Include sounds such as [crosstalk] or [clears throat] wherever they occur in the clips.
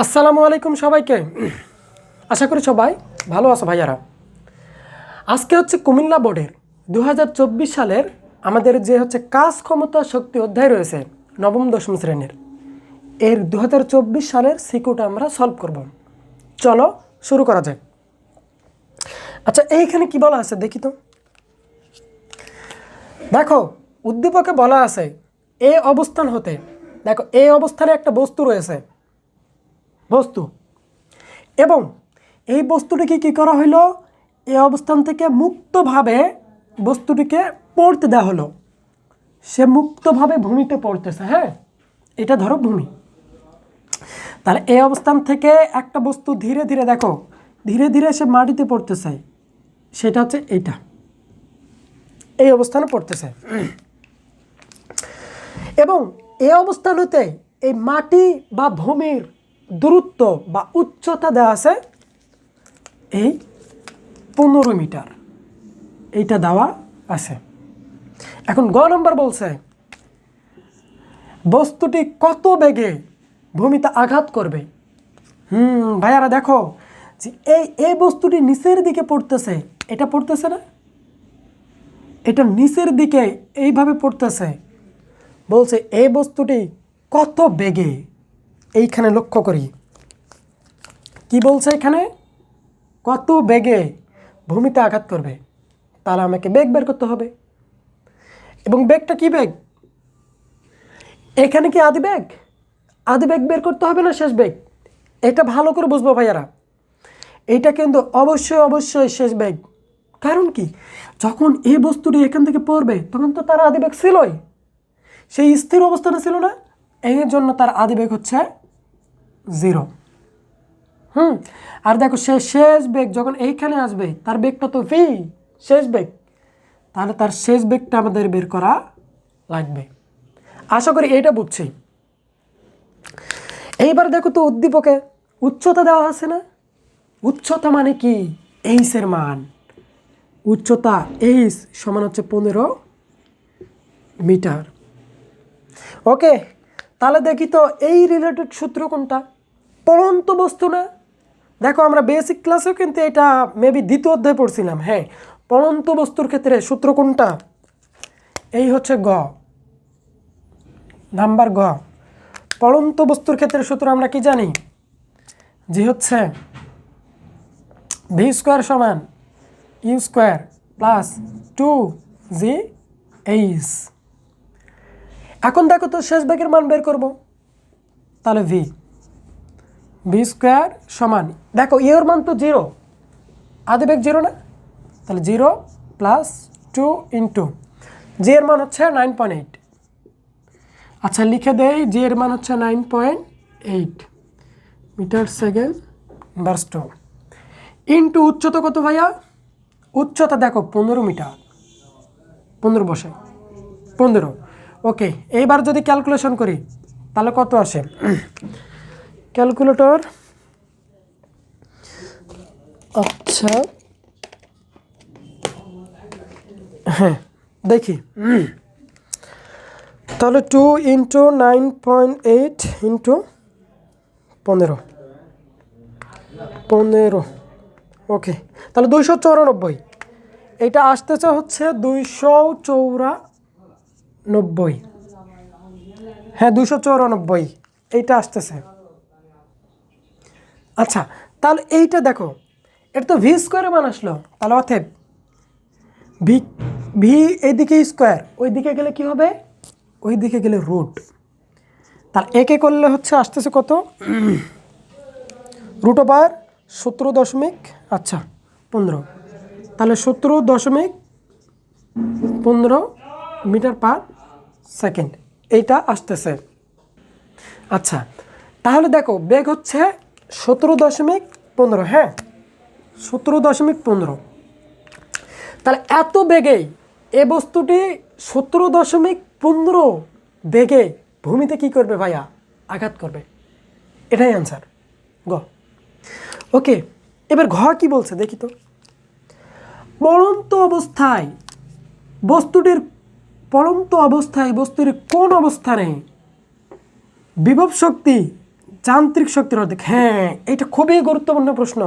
আসসালামু আলাইকুম সবাইকে। আশা করি সবাই ভালো আছো ভাইয়ারা। আজকে হচ্ছে কুমিল্লা বোর্ডের দু হাজার চব্বিশ সালের আমাদের যে হচ্ছে কাজ ক্ষমতা শক্তি অধ্যায় রয়েছে, নবম দশম শ্রেণির। এর দু হাজার চব্বিশ সালের সিকুটা আমরা সলভ করব। চলো শুরু করা যাক। আচ্ছা এইখানে কি বলা আছে দেখি তো। দেখো, উদ্দীপকে বলা আছে, এ অবস্থান হতে, দেখো এই অবস্থানে একটা বস্তু রয়েছে বস্তু। এবং এই বস্তুটিকে কী করা হলো এই অবস্থান থেকে মুক্তভাবে বস্তুটিকে পড়তে দেওয়া হলো। সে মুক্তভাবে ভূমিতে পড়তেছে হ্যাঁ? এটা ধরো ভূমি। তাহলে এই অবস্থান থেকে একটা বস্তু ধীরে ধীরে দেখো, ধীরে ধীরে সে মাটিতে পড়তেছে। সেটা হচ্ছে এইটা এই অবস্থানে পড়তেছে। এবং এই অবস্থান হতে এই মাটি বা ভূমির দূরত্ব বা উচ্চতা দেওয়া আছে এই পনেরো মিটার। এইটা দেওয়া আছে। এখন গ নম্বর বলছে, বস্তুটি কত বেগে ভূমিতে আঘাত করবে? হুম, ভাইয়ারা দেখো যে এই এই বস্তুটি নিচের দিকে পড়তেছে। এটা পড়তেছে না? এটা নিচের দিকে এইভাবে পড়তেছে। বলছে, এই বস্তুটি কত বেগে এইখানে লক্ষ্য করি। কি বলছে এখানে? কত বেগে ভূমিতে আঘাত করবে, তাহলে আমাকে বেগ বের করতে হবে। এবং বেগটা কি বেগ? এখানে কি আদি বেগ? আদি বেগ বের করতে হবে না শেষ বেগ? এটা ভালো করে বুঝব ভাইয়ারা। এটা কিন্তু অবশ্যই অবশ্যই শেষ বেগ। কারণ কি? যখন এই বস্তুটি এখান থেকে পড়বে, তখন তো তার আদি বেগ ছিলই। সেই স্থির অবস্থানে ছিল না। এই জন্য তার আদি বেগ হচ্ছে জিরো। হুম, আর দেখো, সে শেষ বেগ যখন এইখানে আসবে, তার বেগটা তো ভি শেষ বেগ। তাহলে তার শেষ বেগটা আমাদের বের করা লাগবে। আশা করি এইটা বুঝছি। এইবার দেখো তো উদ্দীপকে, উচ্চতা দেওয়া আছে না? উচ্চতা মানে কি? এইসের মান। উচ্চতা এইস সমান হচ্ছে পনেরো মিটার। ওকে, তাহলে দেখি তো এই রিলেটেড সূত্র কোনটা? পড়ন্ত বস্তু না। দেখো, আমরা বেসিক ক্লাসেও কিন্তু এটা মেবি দ্বিতীয় অধ্যায় পড়ছিলাম। হ্যাঁ পড়ন্ত বস্তুর ক্ষেত্রে সূত্র কোনটা? এই হচ্ছে গ। নাম্বার গ। পড়ন্ত বস্তুর ক্ষেত্রে সূত্র আমরা কি জানি? যে হচ্ছে ভি স্কোয়ার সমান U square plus two G H এখন দেখো তো শেষ বেগের মান বের করব। তাহলে ভি ভি স্কোয়ার সমান, দেখো ইয়ের মান তো জিরো। আদি বেগ জিরো না? তাহলে zero plus two into, G এর মান হচ্ছে নাইন পয়েন্ট এইট। আচ্ছা লিখে দেই, জি এর মান হচ্ছে nine point eight metre second burst two into উচ্চতা কত ভাইয়া? উচ্চতা দেখো, পনেরো মিটার। পনেরো বসে। পনেরো। ওকে, এইবার যদি ক্যালকুলেশন করি, তাহলে কত আসে? ক্যালকুলেটর। আচ্ছা। হ্যাঁ দেখি। তাহলে two into nine point eight into পনেরো। পনেরো। ওকে, তাহলে দুইশো চৌরানব্বই। এটা আসতেছে হচ্ছে দুইশো চৌরানব্বই। হ্যাঁ দুশো চৌরানব্বই। এইটা আসতেছে। আচ্ছা তাহলে এইটা দেখো। এটা তো ভি স্কোয়ারে মান আসলো। তাহলে অথেব ভি ভি এইদিকে স্কোয়ার ওই দিকে গেলে কি হবে? ওই দিকে গেলে রুট তার একে করলে হচ্ছে, আসতেছে কত? [clears throat] রুট ওভার সতেরো দশমিক আচ্ছা পনেরো। তাহলে সতেরো দশমিক পনেরো মিটার পার সেকেন্ড। এইটা আসতেছে। আচ্ছা তাহলে দেখো, বেগ হচ্ছে সতেরো দশমিক পনেরো হ্যাঁ? সতেরো দশমিক পনেরো। তাহলে এত বেগে এ বস্তুটি সতেরো দশমিক পনেরো বেগে ভূমিতে কি করবে ভাইয়া? আঘাত করবে। এটাই অ্যান্সার গ। ওকে এবার ঘ কি বলছে দেখি তো। পড়ন্ত অবস্থায় বস্তুটির পড়ন্ত অবস্থায় বস্তুর কোন অবস্থানে বিভব শক্তি যান্ত্রিক শক্তির অর্ধেক। হ্যাঁ এটা খুবই গুরুত্বপূর্ণ প্রশ্ন।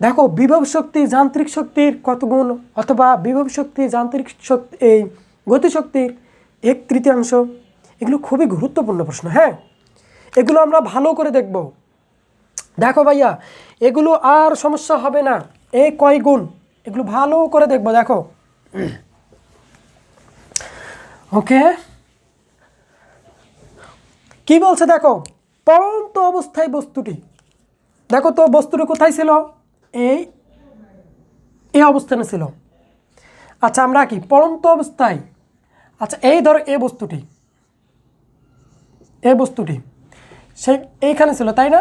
দেখো, বিভব শক্তি, যান্ত্রিক শক্তির কত গুণ অথবা বিভব শক্তি, যান্ত্রিক শক্তি, এই গতিশক্তির এক তৃতীয়াংশ, এগুলো খুবই গুরুত্বপূর্ণ প্রশ্ন হ্যাঁ? এগুলো আমরা ভালো করে দেখব। দেখো ভাইয়া, এগুলো আর সমস্যা হবে না। এই কয় গুণ? এগুলো ভালো করে দেখব, দেখো। ওকে? কি বলছে, দেখো? পরন্ত অবস্থায় বস্তুটি। দেখো তো বস্তুটি কোথায় ছিল? এই এই অবস্থানে ছিল। আচ্ছা আমরা কি পরন্ত অবস্থায়? আচ্ছা এই ধরো এই বস্তুটি। এই বস্তুটি। সে এইখানে ছিল, তাই না?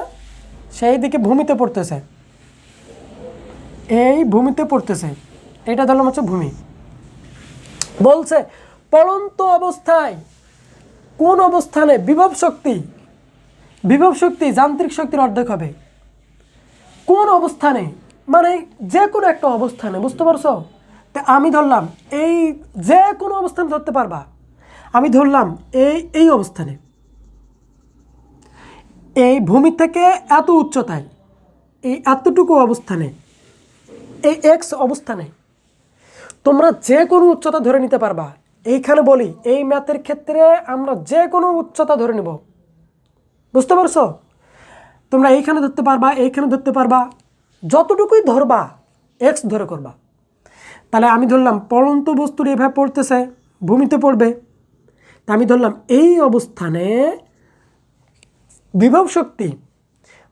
সেই দিকে ভূমিতে পড়তেছে। এই ভূমিতে পড়তেছে। এটা ধরলাম হচ্ছে ভূমি। বলছে, পরন্ত অবস্থায় কোন অবস্থানে বিভব শক্তি বিভব শক্তি, যান্ত্রিক শক্তির অর্ধেক হবে। কোন অবস্থানে মানে যে কোনো একটা অবস্থানে, বুঝতে পারছ? তা আমি ধরলাম এই যে কোনো অবস্থানে ধরতে পারবা। আমি ধরলাম এই এই অবস্থানে। এই ভূমি থেকে এত উচ্চতায়, এই এতটুকু অবস্থানে, এই এক্স অবস্থানে, তোমরা যে কোনো উচ্চতা ধরে নিতে পারবা। এইখানে বলি, এই ম্যাথের ক্ষেত্রে আমরা যে কোনো উচ্চতা ধরে নেব। বুঝতে পারছ? তোমরা এইখানে ধরতে পারবা, এইখানে ধরতে পারবা। যতটুকুই ধরবা এক্স ধরে করবা। তাহলে আমি ধরলাম, পড়ন্ত বস্তুর এভাবে পড়তেছে, ভূমিতে পড়বে। তা আমি ধরলাম, এই অবস্থানে বিভব শক্তি,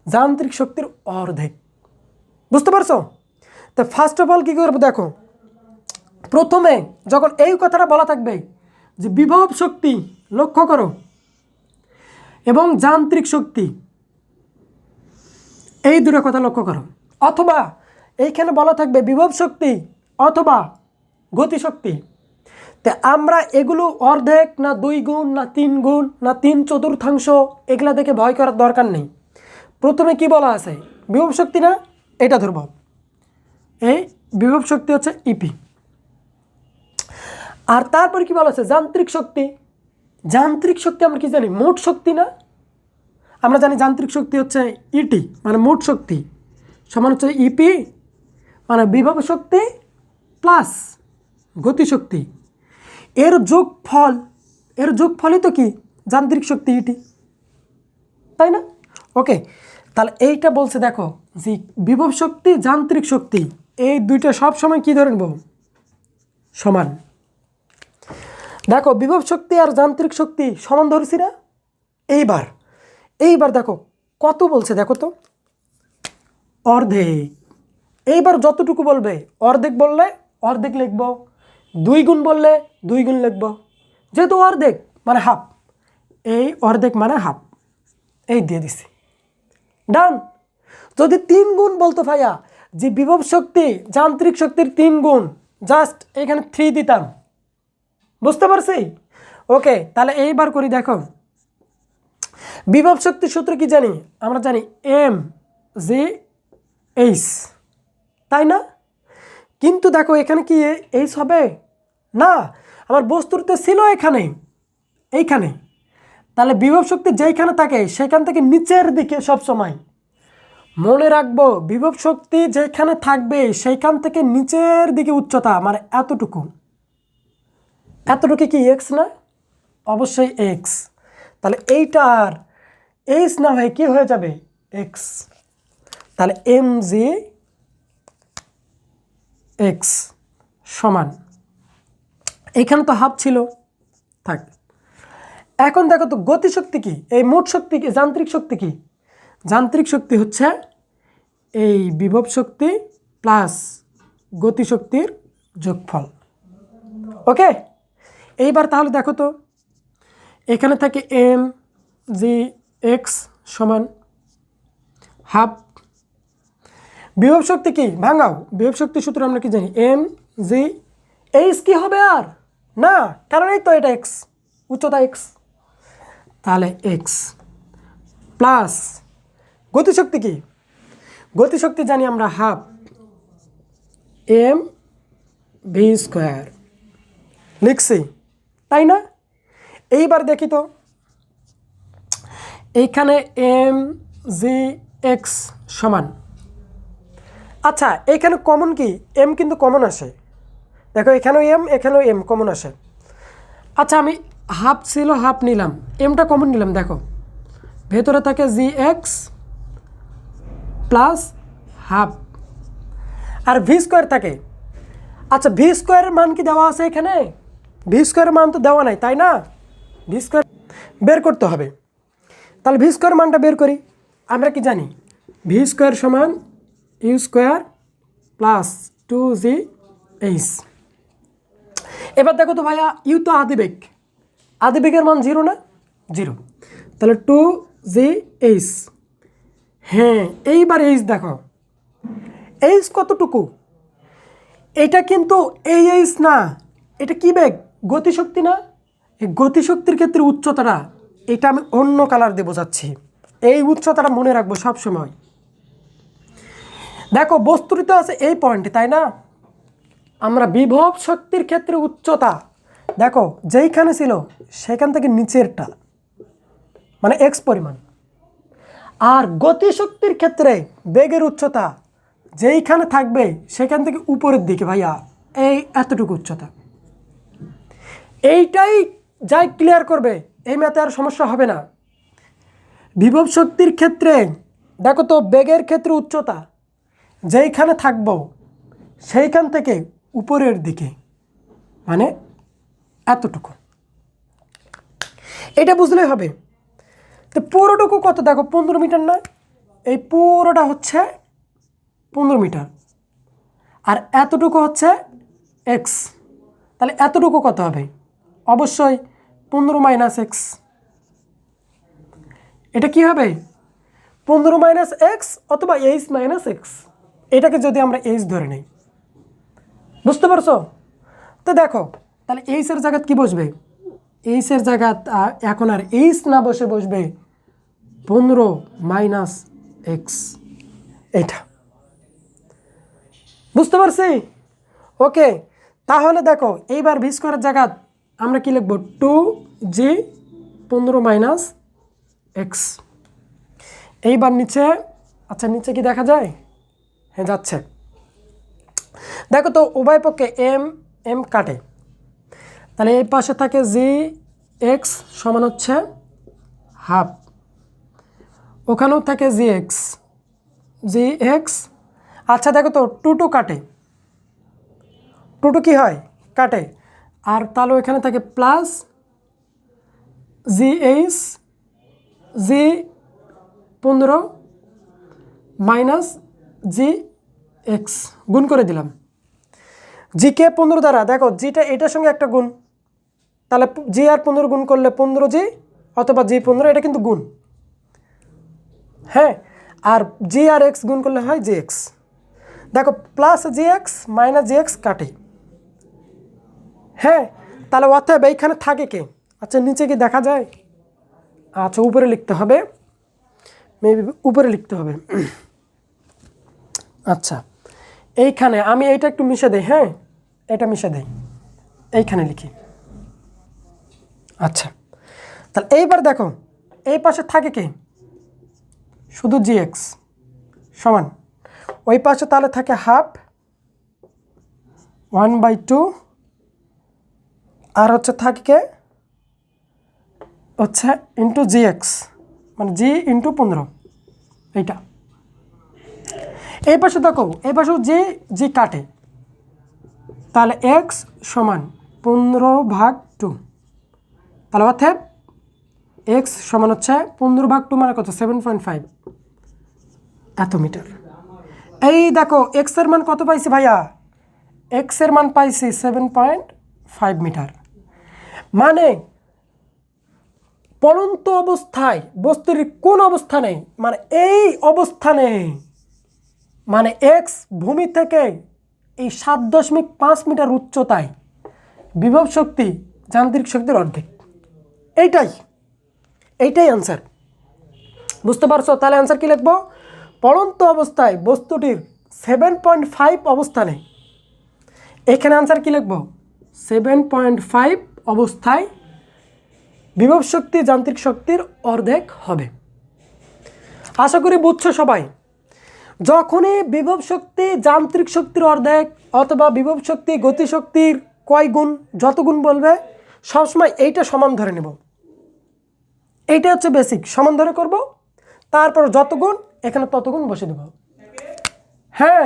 যান্ত্রিক শক্তির অর্ধেক। বুঝতে পারছ? তো ফার্স্ট অফ অল কী করব দেখো? প্রথমে যখন এই কথাটা বলা থাকবে যে বিভব শক্তি লক্ষ্য করো এবং যান্ত্রিক শক্তি। এই দুটো কথা লক্ষ্য করো। অথবা এইখানে বলা থাকবে বিভব শক্তি অথবা গতিশক্তি তা আমরা এগুলো অর্ধেক না দুই গুণ, না তিন গুণ, না তিন চতুর্থাংশ এগুলা দেখে ভয় করার দরকার নেই। প্রথমে কি বলা আছে? বিভব শক্তি না? এটা ধরব এই বিভব শক্তি হচ্ছে ইপি আর তারপর কি বলা আছে? যান্ত্রিক শক্তি। যান্ত্রিক শক্তি আমরা কি জানি? মোট শক্তি না? আমরা জানি যান্ত্রিক শক্তি হচ্ছে ইটি মানে মোট শক্তি। সমান হচ্ছে ইপি মানে বিভব শক্তি প্লাস গতিশক্তি এর যোগফল, এর যোগফলই তো কি? যান্ত্রিক শক্তি ইটি তাই না? ওকে তাহলে এইটা বলছে দেখো যে বিভব শক্তি, যান্ত্রিক শক্তি, এই দুইটা সব সময় কি ধরে নেব? সমান। দেখো, বিভব শক্তি আর যান্ত্রিক শক্তি সমান ধরেছি না? এইবার এইবার দেখো, কত বলছে দেখো তো? অর্ধেক। এইবার যতটুকু বলবে, অর্ধেক বললে অর্ধেক লিখব, দুই গুণ বললে দুই গুণ লিখব। যেহেতু অর্ধেক মানে হাফ। এই অর্ধেক মানে হাফ। এই দিয়ে দিছি। ডান। যদি তিন গুণ বলতো ভাইয়া, যে বিভব শক্তি, যান্ত্রিক শক্তির তিন গুণ, জাস্ট এখানে থ্রি দিতাম। বুঝতে পারছি? ওকে, তাহলে এইবার করি, দেখো। বিভব শক্তির সূত্র কি জানি? আমরা জানি এম জি এইচ, তাই না? কিন্তু দেখো, এখানে কি এইচ হবে? না, আমার বস্তুতে ছিল এখানে, এইখানে। তাহলে বিভব শক্তি যেইখানে থাকে, সেখান থেকে নিচের দিকে সব সময় মনে রাখব, বিভব শক্তি যেখানে থাকবে, সেইখান থেকে নিচের দিকে উচ্চতা মানে এতটুকু। এতটুকু কি এক্স না অবশ্যই এক্স তাহলে এইটা আর এইচ না হয়ে কী হয়ে যাবে? এক্স তাহলে এম জি এক্স সমান। এখানে তো হাফ ছিল। থাক। এখন দেখো তো গতিশক্তি কি? এই মোট শক্তি কি? যান্ত্রিক শক্তি কি? যান্ত্রিক শক্তি হচ্ছে এই বিভব শক্তি প্লাস গতিশক্তির যোগফল। ওকে এইবার তাহলে দেখো তো, এখানে থাকে এম জি এক্স সমান হাফ। বিভব শক্তি কি? ভাঙাও। বিভব শক্তি সূত্র আমরা কি জানি? এম জি এইচ কি হবে আর? না, কারণ এই তো এটা এক্স উচ্চতা এক্স তাহলে এক্স প্লাস গতিশক্তি কি? গতিশক্তি জানি আমরা হাফ এম ভি স্কোয়ার লিখছি। তাই না? এইবার দেখি তো। এইখানে এম, জি, এক্স সমান। আচ্ছা এইখানে কমন কি? এম কিন্তু কমন আসে। দেখো, এখানেও এম এখানেও এম কমন আসে। আচ্ছা আমি হাফ ছিল, হাফ নিলাম। এমটা কমন নিলাম, দেখো। ভেতরে থাকে জি, এক্স প্লাস হাফ। আর ভি স্কোয়ার থাকে। আচ্ছা ভি স্কোয়ারের মান কি দেওয়া আছে এখানে? ভি স্কোয়ারের মান তো দেওয়া নাই, তাই না? ভি স্কোয়ার বের করতে হবে। তাহলে ভি স্কোয়ার মানটা বের করি। আমরা কি জানি? ভি স্কোয়ার সমান U square plus two G H এবার দেখো তো ভাইয়া ইউ তো আদিবেগ। আদিবেগের মান জিরো না? জিরো তাহলে টু জি এইচ হ্যাঁ এইবার এইচ দেখো। এইচ কতটুকু? এটা কিন্তু এই এইচ না। এটা কি বেগ? গতিশক্তি না, এই গতিশক্তির ক্ষেত্রে উচ্চতাটা, এটা আমি অন্য কালার দিয়ে বোঝাচ্ছি। এই উচ্চতাটা মনে রাখব সব সময় দেখো বস্তুটি তো আছে এই পয়েন্টে তাই না? আমরা বিভব শক্তির ক্ষেত্রে উচ্চতা, দেখো, যেইখানে ছিল, সেখান থেকে নিচেরটা মানে এক্স পরিমাণ। আর গতিশক্তির ক্ষেত্রে বেগের উচ্চতা, যেইখানে থাকবে, সেখান থেকে উপরের দিকে, ভাইয়া, এই এতটুকু উচ্চতা। এইটাই যাই ক্লিয়ার করবে, এই ম্যাথে আর সমস্যা হবে না। বিভব শক্তির ক্ষেত্রে, দেখো তো, বেগের ক্ষেত্রে উচ্চতা, যেইখানে থাকব, সেইখান থেকে উপরের দিকে মানে এতটুকু। এটা বুঝলেই হবে। তো পুরোটুকু কত? দেখো, পনেরো মিটার না? এই পুরোটা হচ্ছে পনেরো মিটার। আর এতটুকু হচ্ছে এক্স তাহলে এতটুকু কত হবে? অবশ্যই পনেরো মাইনাস এক্স এটা কি হবে? পনেরো মাইনাস এক্স অথবা এইচ মাইনাস এক্স এটাকে যদি আমরা এইচ ধরে নিই। বুঝতে পারছ? তো দেখো, তাহলে এইচের জায়গাত কি বসবে? এইচের জায়গাত এখন আর এইচ না বসে বসবে পনেরো মাইনাস এক্স এটা। বুঝতে পারছি? ওকে, তাহলে দেখো, এইবার ভিস করার জায়গা আমরা কি লিখব? টু জি পনেরো মাইনাস এক্স। এইবার নিচে আচ্ছা নিচে কি দেখা যায়? হ্যাঁ যাচ্ছে। দেখো তো, উভয় পক্ষে এম এম কাটে। তাহলে এই পাশে থাকে জি, এক্স সমান হচ্ছে হাফ। ওখানেও থাকে জি, এক্স। জি, এক্স। আচ্ছা দেখো তো টু টু কাটে। টু টু কী হয়? কাটে। আর তাহলে এখানে থাকে প্লাস জি এইচ জি পনেরো মাইনাস জি এক্স গুণ করে দিলাম। জি কে পনেরো দ্বারা, দেখো জিটা এটার সঙ্গে একটা গুণ। তাহলে জি আর পনেরো গুণ করলে পনেরো জি অথবা জি পনেরো, এটা কিন্তু গুণ। হ্যাঁ? আর জি আর এক্স গুণ করলে হয় জি এক্স দেখো plus G X minus G X কাটে। হ্যাঁ তাহলে অতএব এইখানে থাকে কে? আচ্ছা নিচে কি দেখা যায়? আচ্ছা উপরে লিখতে হবে। মেবি উপরে লিখতে হবে। আচ্ছা এইখানে আমি এইটা একটু মিশে দেই হ্যাঁ? এটা মিশে দেই। এইখানে লিখি। আচ্ছা তাহলে এইবার দেখো, এই পাশে থাকে কে? শুধু জি এক্স সমান। ওই পাশে তাহলে থাকে হাফ ওয়ান বাই টু আর হচ্ছে থাকে হচ্ছে ইন্টু জি এক্স মানে জি ইন্টু পনেরো, এইটা। এই পাশে দেখো, এই পাশেও জি জি কাটে, তাহলে এক্স সমান পনেরো ভাগ টু তাহলে অর্থাৎ এক্স সমান হচ্ছে পনেরো ভাগ টু মানে কত? সেভেন পয়েন্ট ফাইভ এত মিটার। এই দেখো এক্সের মান কত পাইছি ভাইয়া? এক্সের মান পাইছি সেভেন পয়েন্ট ফাইভ মিটার। মানে পলন্ত অবস্থায়, বস্তুর কোন অবস্থানে মানে এই অবস্থানে মানে এক্স ভূমি থেকে এই সাত দশমিক পাঁচ মিটার উচ্চতায় বিভব শক্তি, যান্ত্রিক শক্তির অর্ধেক। এইটাই এইটাই অ্যান্সার বুঝতে পারছ? তাহলে অ্যান্সার কী লিখব? পড়ন্ত অবস্থায় বস্তুটির সেভেন পয়েন্ট ফাইভ অবস্থানে। এখানে অ্যান্সার কী লিখব? সেভেন পয়েন্ট ফাইভ অবস্থায় বিভব শক্তি, যান্ত্রিক শক্তির অর্ধেক হবে। আশা করি বুঝছ সবাই, যখনই বিভব শক্তি, যান্ত্রিক শক্তির অর্ধেক অথবা বিভব শক্তি গতিশক্তির কয় গুণ, যত গুণ বলবে, সবসময় এইটা সমান ধরে নেব। এইটা হচ্ছে বেসিক সমান ধরে করব, তারপর যত গুণ, এখানে তত গুণ বসে দেব। হ্যাঁ